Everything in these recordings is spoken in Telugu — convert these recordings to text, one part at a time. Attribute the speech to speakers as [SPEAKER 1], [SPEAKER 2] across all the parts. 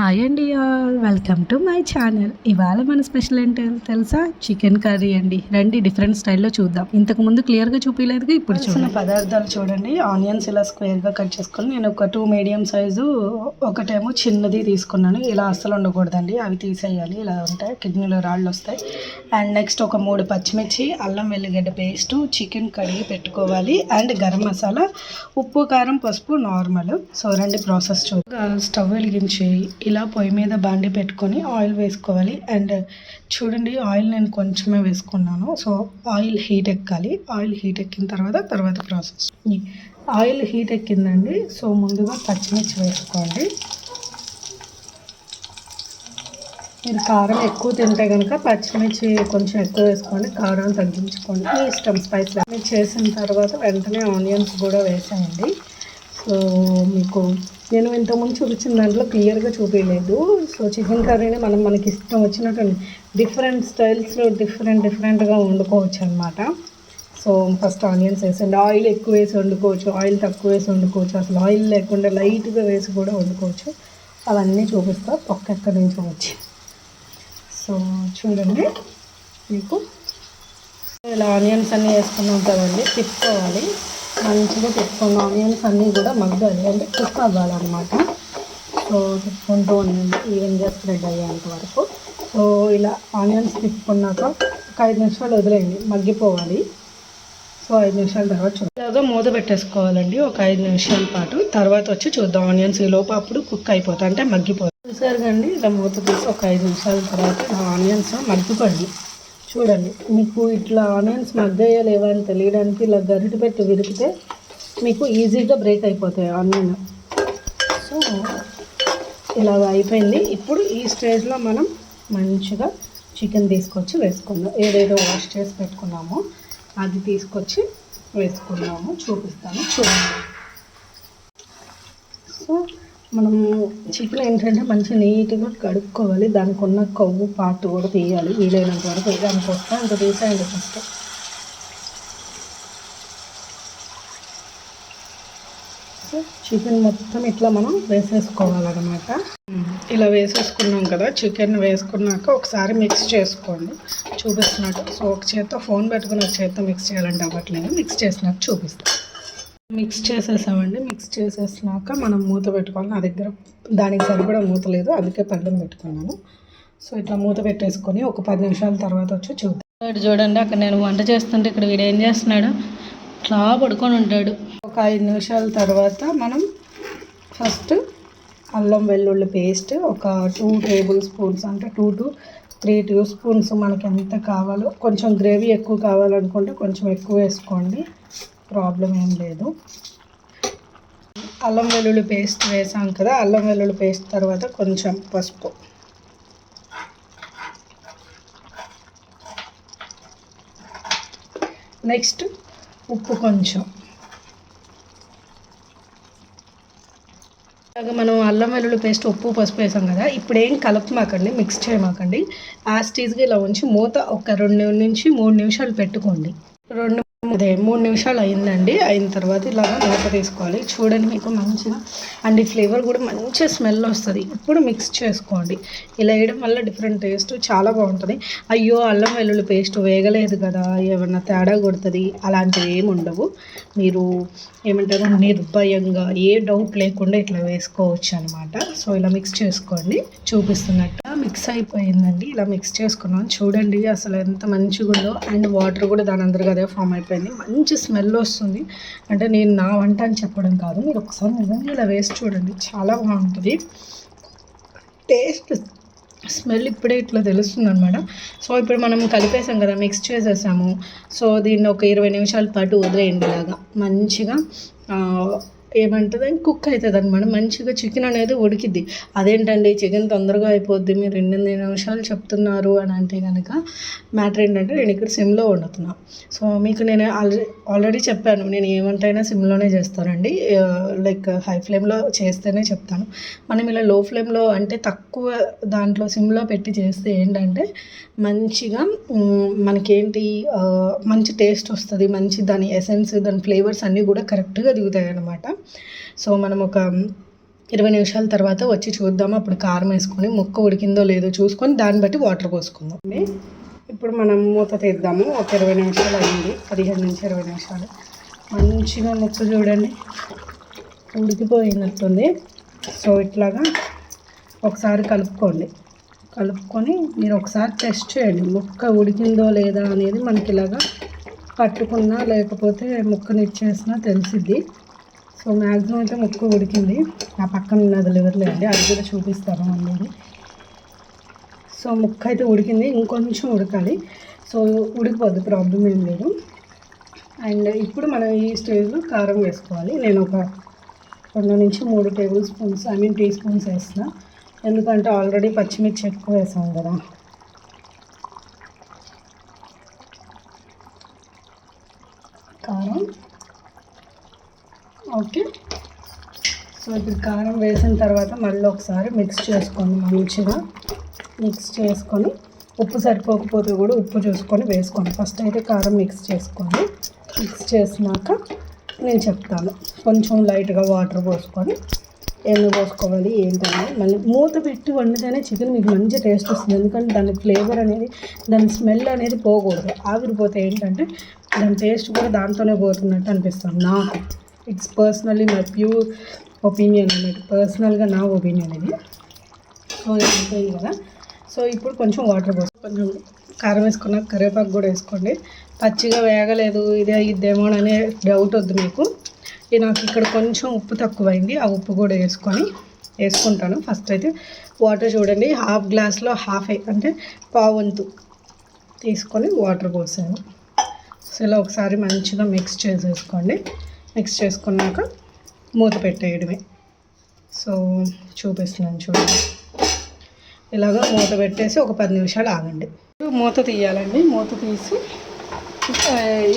[SPEAKER 1] హాయ్ అండి all welcome to my channel ఇవాళ మన స్పెషల్ ఏంటో తెలుసా? చికెన్ కర్రీ అండి. రండి డిఫరెంట్ స్టైల్లో చూద్దాం. ఇంతకు ముందు క్లియర్గా చూపించలేదుగా ఇప్పుడు చూసిన పదార్థాలు చూడండి. ఆనియన్స్ ఇలా స్క్వేర్గా కట్ చేసుకొని నేను ఒక టూ మీడియం సైజు ఒకటేమో చిన్నది తీసుకున్నాను. ఇలా అస్సలు ఉండకూడదండి. అవి తీసేయాలి. ఇలా ఉంటాయి. కిడ్నీలో రాళ్ళు వస్తాయి. అండ్ నెక్స్ట్ ఒక మూడు పచ్చిమిర్చి అల్లం వెల్లిగడ్డ పేస్ట్ చికెన్ కడిగి పెట్టుకోవాలి. అండ్ గరం మసాలా ఉప్పు కారం పసుపు నార్మల్ సో రండి ప్రాసెస్ చూ స్టవ్ వెలిగించి ఇలా పొయ్యి మీద బాండి పెట్టుకొని ఆయిల్ వేసుకోవాలి. అండ్ చూడండి ఆయిల్ నేను కొంచెమే వేసుకున్నాను. సో ఆయిల్ హీట్ ఎక్కాలి. ఆయిల్ హీట్ ఎక్కిన తర్వాత తర్వాత ప్రాసెస్. ఆయిల్ హీట్ ఎక్కిందండి. సో ముందుగా పచ్చిమిర్చి వేసుకోండి. మీరు కారం ఎక్కువ తింటే కనుక పచ్చిమిర్చి కొంచెం ఎక్కువ వేసుకోండి. కారం తగ్గించుకోండి. మీ ఇష్టం స్పైస్ మీరు చేసిన తర్వాత వెంటనే ఆనియన్స్ కూడా వేసేయండి. సో మీకు నేను ఇంతకుముందు చూపించిన దాంట్లో క్లియర్గా చూపించలేదు. సో చికెన్ కర్రీని మనం మనకి ఇష్టం వచ్చినట్టు డిఫరెంట్ స్టైల్స్లో డిఫరెంట్ డిఫరెంట్గా వండుకోవచ్చు అనమాట సో ఫస్ట్ ఆనియన్స్ వేసండి ఆయిల్ ఎక్కువ వేసి వండుకోవచ్చు ఆయిల్ తక్కువ వేసి వండుకోవచ్చు అసలు ఆయిల్ లేకుండా లైట్గా వేసి కూడా వండుకోవచ్చు. అవన్నీ చూపిస్తా పక్క ఎక్కడి నుంచి వచ్చి. సో చూడండి మీకు. ఇలా ఆనియన్స్ అన్నీ వేసుకున్నాం కదండి తిప్పుకోవాలి. మంచిగా తిప్పుకున్న ఆనియన్స్ అన్నీ కూడా మగ్గాలి. అంటే కుక్ అవ్వాలన్నమాట. సో తిప్పుకుంటూ ఉండండి. ఈవెన్గా స్ప్రెడ్ అయ్యేంత వరకు. సో ఇలా ఆనియన్స్ తిప్పుకున్నాక ఒక ఐదు నిమిషాలు వదిలేయండి. మగ్గిపోవాలి. సో ఐదు నిమిషాల తర్వాత చూద్దాం మూత పెట్టేసుకోవాలండి. ఒక ఐదు నిమిషాల పాటు. తర్వాత వచ్చి చూద్దాం ఆనియన్స్ ఈ లోపు అప్పుడు కుక్ అయిపోతా అంటే మగ్గిపోతుంది చూసారు కండి ఇలా మూత తీసి ఒక ఐదు నిమిషాల తర్వాత ఆనియన్స్ మగ్గిపోయింది. చూడండి మీకు ఇట్లా ఆనియన్స్ మగ్గయ్యలేవా అని తెలియడానికి ఇలా గరిట పెట్టి విరిగితే మీకు ఈజీగా బ్రేక్ అయిపోతాయి ఆనియన్. సో ఇలాగ అయిపోయింది. ఇప్పుడు ఈ స్టేజ్లో మనం మంచిగా చికెన్ తీసుకొచ్చి వేసుకుందాం. ఏదేదో వాష్ చేసి పెట్టుకున్నామో అది తీసుకొచ్చి వేసుకున్నాము చూపిస్తాను. చూడండి. మనం చికెన్ ఏంటంటే మంచి నీట్గా కడుక్కోవాలి. దానికి ఉన్న కొవ్వు పార్ట్ కూడా తీయాలి. వీలైనంత వరకు దానికి వస్తే అంత తీసేయండి ఫస్ట్. సో చికెన్ మొత్తం ఇట్లా మనం వేసేసుకోవాలన్నమాట. ఇలా వేసేసుకున్నాం కదా చికెన్ వేసుకున్నాక ఒకసారి మిక్స్ చేసుకోండి. చూపిస్తున్నట్టు సో ఒక చేత్తో ఫోన్ పెట్టుకుని ఒక చేత్తో మిక్స్ చేయాలంటే అవ్వట్లేదు. మిక్స్ చేసినట్టు చూపిస్తాం. మిక్స్ చేసేసామండి. మిక్స్ చేసేసినాక మనం మూత పెట్టుకోవాలి. నా దగ్గర దానికి సరిపడా మూత లేదు. అందుకే పళ్ళెం పెట్టుకున్నాను. సో ఇట్లా మూత పెట్టేసుకొని ఒక పది నిమిషాల తర్వాత వచ్చి చూద్దాం. ఇక్కడ చూడండి అక్కడ నేను వంట చేస్తుంటే ఇక్కడ వీడు ఏం చేస్తున్నాడు? ఇట్లా పడుకొని ఉంటాడు. ఒక ఐదు నిమిషాల తర్వాత మనం ఫస్ట్ అల్లం వెల్లుల్లి పేస్ట్ ఒక టూ టేబుల్ స్పూన్స్ అంటే two to three two spoons మనకి ఎంత కావాలో కొంచెం గ్రేవీ ఎక్కువ కావాలనుకుంటే కొంచెం ఎక్కువ వేసుకోండి. ప్రాబ్లం ఏం లేదు. అల్లం వెల్లుల్లి పేస్ట్ వేసాం కదా అల్లం వెల్లుల్లి పేస్ట్ తర్వాత కొంచెం పసుపు. నెక్స్ట్ ఉప్పు కొంచెం. మనం అల్లం వెల్లుల్లి పేస్ట్ ఉప్పు పసుపు వేసాం కదా ఇప్పుడు ఏం కలపమాకండి మిక్స్ చేయమాకండి. యాస్టీజ్గా ఇలా ఉంచి మూత ఒక రెండు నుంచి మూడు నిమిషాలు పెట్టుకోండి. రెండు అదే మూడు నిమిషాలు అయిందండి. అయిన తర్వాత ఇలా మూత తీసుకోవాలి. చూడండి మీకు మంచిగా. అండ్ ఈ ఫ్లేవర్ కూడా మంచి స్మెల్ వస్తుంది. ఇప్పుడు మిక్స్ చేసుకోండి. ఇలా వేయడం వల్ల డిఫరెంట్ టేస్ట్ చాలా బాగుంటుంది. అయ్యో అల్లం వెల్లుల్లి పేస్ట్ వేగలేదు కదా. ఏమన్నా తేడా కొడుతుంది? అలాంటివి ఏమి ఉండవు. మీరు ఏమంటారు? నిర్భయంగా ఏ డౌట్ లేకుండా ఇట్లా వేసుకోవచ్చు అనమాట సో ఇలా మిక్స్ చేసుకోండి. చూపిస్తున్నట్టు. మిక్స్ అయిపోయిందండి. ఇలా మిక్స్ చేసుకున్నాం. చూడండి అసలు ఎంత మంచిగా ఉందో అండ్ వాటర్ కూడా దాని అందరికీ అదే ఫామ్ అయిపోయింది. మంచి స్మెల్ వస్తుంది. అంటే నేను నా వంట అని చెప్పడం కాదు. మీరు ఒకసారి నిజంగా ఇలా వేసి చూడండి. చాలా బాగుంటుంది. టేస్ట్ స్మెల్ ఇప్పుడే ఇట్లా తెలుస్తుంది అనమాట. సో ఇప్పుడు మనం కలిపేసాం కదా మిక్స్ చేసేసాము. సో దీన్ని ఒక ఇరవై నిమిషాల పాటు వదిలేయండి ఇలాగా. మంచిగా ఏమంటుంది? కుక్ అవుతుంది అనమాట మంచిగా చికెన్ అనేది ఉడికిద్ది. అదేంటండి? చికెన్ తొందరగా అయిపోద్ది. మీరు ఎనిమిది నిమిషాలు చెప్తున్నారు అని అంటే కనుక మ్యాటర్ ఏంటంటే నేను ఇక్కడ సిమ్లో వండుతున్నా. సో మీకు నేను ఆల్రెడీ ఆల్రెడీ చెప్పాను. నేను ఏమంటైనా సిమ్లోనే చేస్తానండి. లైక్ హై ఫ్లేమ్లో చేస్తేనే చెప్తాను. మనం ఇలా లో ఫ్లేమ్లో అంటే తక్కువ దాంట్లో సిమ్లో పెట్టి చేస్తే ఏంటంటే మంచిగా మనకేంటి మంచి టేస్ట్ వస్తుంది. మంచి దాని ఎసెన్స్ దాని ఫ్లేవర్స్ అన్నీ కూడా కరెక్ట్గా దిగుతాయి అనమాట సో మనం ఒక ఇరవై నిమిషాల తర్వాత వచ్చి చూద్దాము. అప్పుడు కారం వేసుకొని ముక్క ఉడికిందో లేదో చూసుకొని దాన్ని బట్టి వాటర్ పోసుకుందాం. ఇప్పుడు మనం మూత తీద్దాము. ఒక ఇరవై నిమిషాలు అయింది. పదిహేను నుంచి ఇరవై నిమిషాలు. మంచిగా ముక్క చూడండి. ఉడికిపోయినట్టుంది. సో ఇట్లాగా ఒకసారి కలుపుకోండి. కలుపుకొని మీరు ఒకసారి టెస్ట్ చేయండి. ముక్క ఉడికిందో లేదా అనేది మనకి ఇలాగా పట్టుకున్నా లేకపోతే ముక్కని ఇచ్చేసినా తెలిసిద్ది. సో మ్యాక్సిమం అయితే ముక్కు ఉడికింది ఆ పక్కన ఉన్నది లివర్ లేదండి అది కూడా చూపిస్తాను మళ్ళీ సో ముక్క అయితే ఉడికింది. ఇంకొంచెం ఉడకాలి. సో ఉడికిపోద్ది ప్రాబ్లం ఏం లేదు. అండ్ ఇప్పుడు మనం ఈ స్టేజ్లో కారం వేసుకోవాలి. నేను ఒక రెండు నుంచి మూడు table spoons I mean tea spoons వేసిన ఎందుకంటే ఆల్రెడీ పచ్చిమిర్చి ఎక్కువ వేసాం కదా. కారం. ఓకే. సో ఇప్పుడు కారం వేసిన తర్వాత మళ్ళీ ఒకసారి మిక్స్ చేసుకోండి మంచిగా మిక్స్ చేసుకొని ఉప్పు సరిపోకపోతే కూడా ఉప్పు చూసుకొని వేసుకోండి. ఫస్ట్ అయితే కారం మిక్స్ చేసుకోండి మిక్స్ చేసినాక నేను చెప్తాను. కొంచెం లైట్గా వాటర్ పోసుకొని ఏమి పోసుకోవాలి ఏంటనేది మళ్ళీ మూత పెట్టి వండితేనే చికెన్ మీకు మంచి టేస్ట్ వస్తుంది. ఎందుకంటే దాని ఫ్లేవర్ అనేది దాని స్మెల్ అనేది పోకూడదు. ఆవిరిపోతే ఏంటంటే దాని టేస్ట్ కూడా దాంతోనే పోతున్నట్టు అనిపిస్తుంది నాకు. It's personally my pure opinion అనేది పర్సనల్గా నా ఒపీనియన్ ఇది సో అయిపోయింది కదా. సో ఇప్పుడు కొంచెం వాటర్ పోసి కొంచెం కారం వేసుకున్న కరివేపాకు కూడా వేసుకోండి. పచ్చిగా వేగలేదు ఇదే ఇద్దేమో అనే డౌట్ వద్దు మీకు. ఇది నాకు ఇక్కడ కొంచెం ఉప్పు తక్కువైంది ఆ ఉప్పు కూడా వేసుకొని వేసుకుంటాను. ఫస్ట్ అయితే వాటర్ చూడండి హాఫ్ గ్లాస్లో హాఫ్ అంటే పావంతు తీసుకొని వాటర్ పోసాను. సో ఇలా ఒకసారి మంచిగా మిక్స్ చేసేసుకోండి. మిక్స్ చేసుకున్నాక మూత పెట్టేయడమే. సో చూపిస్తున్నాను చూడండి. ఇలాగ మూత పెట్టేసి ఒక పది నిమిషాలు ఆగండి. మూత తీయాలండి. మూత తీసి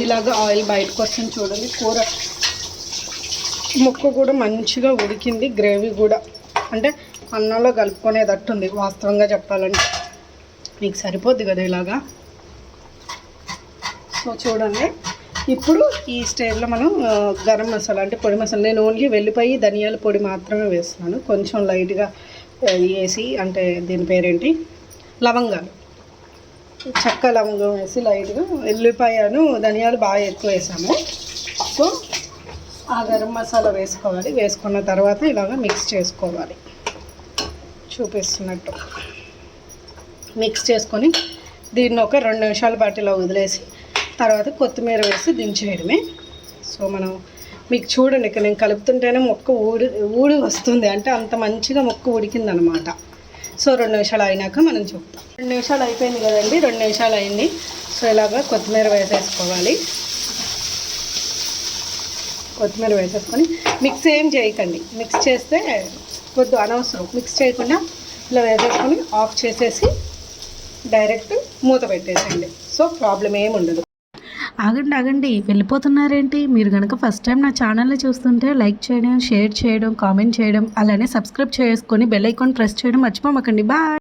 [SPEAKER 1] ఇలాగ ఆయిల్ బయటకు వస్తుంది చూడండి. కూర ముక్క కూడా మంచిగా ఉడికింది. గ్రేవీ కూడా. అంటే అన్నంలో కలుపుకునేదట్టుంది వాస్తవంగా చెప్పాలంటే. మీకు సరిపోద్ది కదా ఇలాగా? సో చూడండి. ఇప్పుడు ఈ స్టేజ్లో మనం గరం మసాలా అంటే పొడి మసాలా. నేను ఓన్లీ వెళ్ళిపోయి ధనియాల పొడి మాత్రమే వేస్తున్నాను. కొంచెం లైట్గా వేసి అంటే దీని పేరేంటి? లవంగాలు. చెక్క లవంగం వేసి లైట్గా ఎల్లిపాయను ధనియాలు బాగా ఎక్కువ వేసాము. సో ఆ గరం మసాలా వేసుకోవాలి. వేసుకున్న తర్వాత ఇలాగ మిక్స్ చేసుకోవాలి. చూపిస్తున్నట్టు. మిక్స్ చేసుకొని దీన్ని ఒక రెండు నిమిషాల పాటు ఇలా వదిలేసి తర్వాత కొత్తిమీర వేసి దించేయడమే. సో మనం మీకు చూడండి ఇక్కడ నేను కలుపుతుంటేనే మొక్క ఊడి ఊడి వస్తుంది. అంటే అంత మంచిగా మొక్క ఉడికిందనమాట. సో రెండు నిమిషాలు అయినాక మనం చూద్దాం. రెండు నిమిషాలు అయిపోయింది కదండి రెండు నిమిషాలు అయింది. సో ఇలాగ కొత్తిమీర వేసేసుకోవాలి. కొత్తిమీర వేసేసుకొని మిక్స్ ఏం చేయకండి. మిక్స్ చేస్తే వద్దు అనవసరం. మిక్స్ చేయకుండా ఇలా వేసేసుకొని ఆఫ్ చేసేసి డైరెక్ట్ మూత పెట్టేసేయండి. సో ప్రాబ్లం ఏమి ఉండదు.
[SPEAKER 2] ఆగండి ఆగండి. వెళ్ళిపోతున్నారేంటి? మీరు కనుక ఫస్ట్ టైం నా ఛానల్ని చూస్తుంటే లైక్ చేయడం షేర్ చేయడం కామెంట్ చేయడం అలానే సబ్స్క్రైబ్ చేసుకొని బెల్ ఐకాన్ ప్రెస్ చేయడం మర్చిపోమకండి. బాయ్